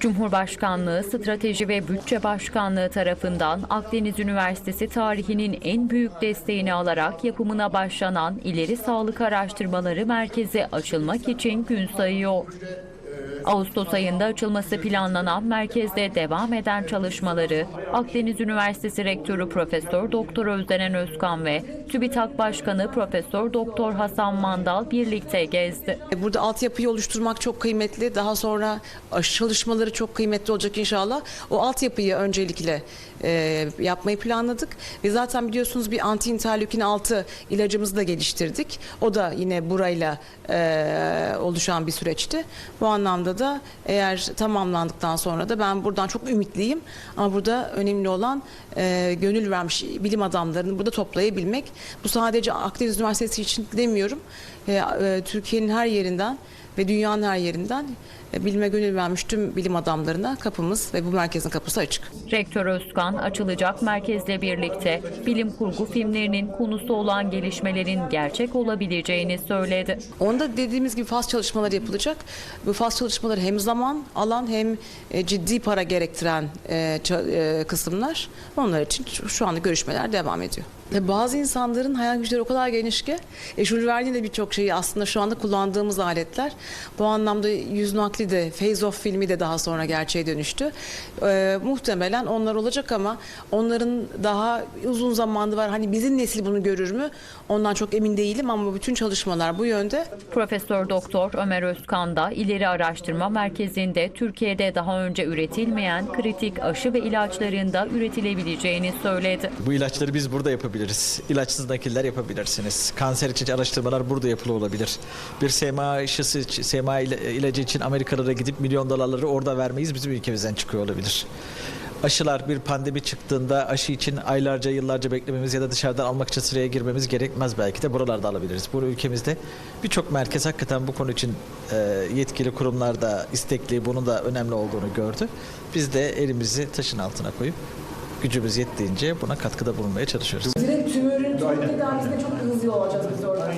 Cumhurbaşkanlığı Strateji ve Bütçe Başkanlığı tarafından Akdeniz Üniversitesi tarihinin en büyük desteğini alarak yapımına başlanan İleri Sağlık Araştırmaları Merkezi açılmak için gün sayıyor. Ağustos ayında açılması planlanan merkezde devam eden çalışmaları Akdeniz Üniversitesi Rektörü Profesör Doktor Özdenen Özkan ve TÜBİTAK Başkanı Profesör Doktor Hasan Mandal birlikte gezdi. Burada altyapıyı oluşturmak çok kıymetli. Daha sonra çalışmaları çok kıymetli olacak inşallah. O altyapıyı öncelikle e, yapmayı planladık. Ve zaten biliyorsunuz bir anti interleukin 6 ilacımızı da geliştirdik. O da yine burayla e, oluşan bir süreçti. Bu anlamda da eğer tamamlandıktan sonra da ben buradan çok ümitliyim. Ama burada önemli olan e, gönül vermiş bilim adamlarını burada toplayabilmek. Bu sadece Akdeniz Üniversitesi için demiyorum. E, e, Türkiye'nin her yerinden ve dünyanın her yerinden e, bilime gönül vermiş tüm bilim adamlarına kapımız ve bu merkezin kapısı açık. Rektör Özkan açılacak merkezle birlikte bilim kurgu filmlerinin konusu olan gelişmelerin gerçek olabileceğini söyledi. Onda dediğimiz gibi faz çalışmaları yapılacak. Bu faz çalışmaları hem zaman alan hem e, ciddi para gerektiren e, kısımlar. Onlar için şu- anda görüşmeler devam ediyor. Bazı insanların hayal güçleri o kadar geniş ki e, Jules Verne'in de birçok şeyi aslında şu anda kullandığımız aletler. Bu anlamda Yüz Nakli de Face Off filmi de daha sonra gerçeğe dönüştü. E, muhtemelen onlar olacak ama onların daha uzun zamanı var. Hani bizim nesil bunu görür mü? Ondan çok emin değilim ama bütün çalışmalar bu yönde. Profesör Doktor Ömer Özkan da İleri Araştırma Merkezi'nde Türkiye'de daha önce üretilmeyen kritik aşı ve ilaçların da üretilebileceğini söyledi. Bu ilaçları biz burada yapabiliriz. İlaçsız nakiller yapabilirsiniz. Kanser için araştırmalar burada yapılı olabilir. Bir SMA aşısı, SMA ila- ilacı için Amerikalara gidip milyon dolarları orada vermeyiz bizim ülkemizden çıkıyor olabilir. Aşılar bir pandemi çıktığında aşı için aylarca yıllarca beklememiz ya da dışarıdan almak için sıraya girmemiz gerekmez belki de buralarda alabiliriz. Bu ülkemizde birçok merkez hakikaten bu konu için e, yetkili kurumlar da istekli bunun da önemli olduğunu gördü. Biz de elimizi taşın altına koyup gücümüz yettiğince buna katkıda bulunmaya çalışıyoruz. Direkt tümörün tüm tedavisine çok hızlı olacağız biz orada.